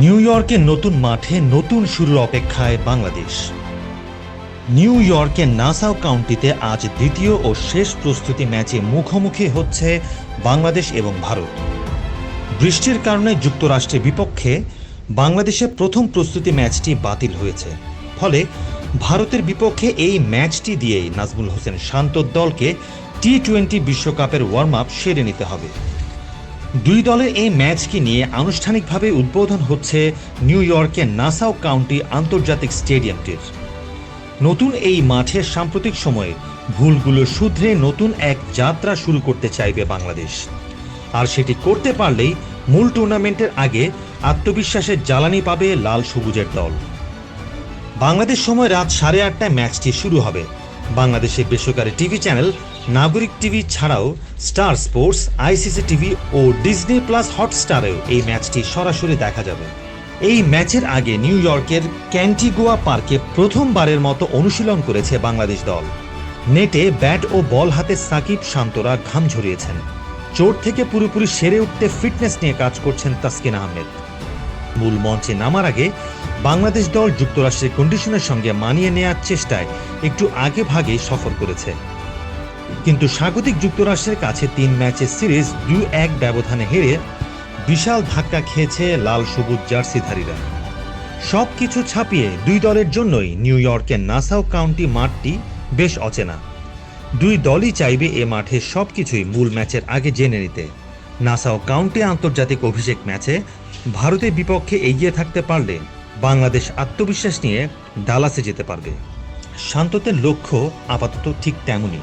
New ইয়র্কের নতুন মাঠে নতুন শুরুর অপেক্ষায় বাংলাদেশ। নিউ ইয়র্কের নাসাও কাউন্টিতে আজ দ্বিতীয় ও শেষ প্রস্তুতি ম্যাচে মুখোমুখি হচ্ছে বাংলাদেশ এবং ভারত। বৃষ্টির কারণে যুক্তরাষ্ট্রের বিপক্ষে বাংলাদেশের প্রথম প্রস্তুতি ম্যাচটি বাতিল হয়েছে। ফলে ভারতের বিপক্ষে এই ম্যাচটি দিয়েই নাজমুল হোসেন শান্তর দলকে টি টোয়েন্টি বিশ্বকাপের ওয়ার্ম আপ সেরে নিতে হবে। দুই দলের এই ম্যাচকে নিয়ে আনুষ্ঠানিকভাবে উদ্বোধন হচ্ছে নিউ ইয়র্কের নাসাও কাউন্টি আন্তর্জাতিক স্টেডিয়ামটির। নতুন এই মাঠের সাম্প্রতিক সময়ে ভুলগুলো শুধরে নতুন এক যাত্রা শুরু করতে চাইবে বাংলাদেশ। আর সেটি করতে পারলেই মূল টুর্নামেন্টের আগে আত্মবিশ্বাসের জ্বালানি পাবে লাল সবুজের দল। বাংলাদেশ সময় রাত সাড়ে আটটায় ম্যাচটি শুরু হবে। বাংলাদেশের বেসরকারি টিভি চ্যানেল নাগরিক টিভি ছাড়াও স্টার স্পোর্টস, আইসিসি টিভি ও ডিজনি প্লাস হটস্টারেও এই ম্যাচটি সরাসরি দেখা যাবে। এই ম্যাচের আগে নিউ ইয়র্কের ক্যান্টিগুয়া পার্কে প্রথমবারের মতো অনুশীলন করেছে বাংলাদেশ দল। নেটে ব্যাট ও বল হাতে সাকিব শান্তরা ঘাম ঝরিয়েছেন। চোট থেকে পুরোপুরি সেরে উঠতে ফিটনেস নিয়ে কাজ করছেন তাসকিন আহমেদ। মূল মঞ্চে নামার আগে বাংলাদেশ দল যুক্তরাষ্ট্রের কন্ডিশনের সঙ্গে মানিয়ে নেওয়ার চেষ্টায় একটু আগে ভাগে সফর করেছে। কিন্তু স্বাগতিক যুক্তরাষ্ট্রের কাছে তিন ম্যাচের সিরিজ দুই এক ব্যবধানে হেরে বিশাল ধাক্কা খেয়েছে লাল সবুজ জার্সিধারীরা। সব কিছু ছাপিয়ে দুই দলের জন্যই নিউ ইয়র্কের নাসাউ কাউন্টি মাঠটি বেশ অচেনা। দুই দলই চাইবে এ মাঠে সবকিছুই মূল ম্যাচের আগে জেনে নিতে। নাসাও কাউন্টি আন্তর্জাতিক অভিষেক ম্যাচে ভারতের বিপক্ষে এগিয়ে থাকতে পারলে বাংলাদেশ আত্মবিশ্বাস নিয়ে ডালাসে যেতে পারবে। শান্ততের লক্ষ্য আপাতত ঠিক তেমনই।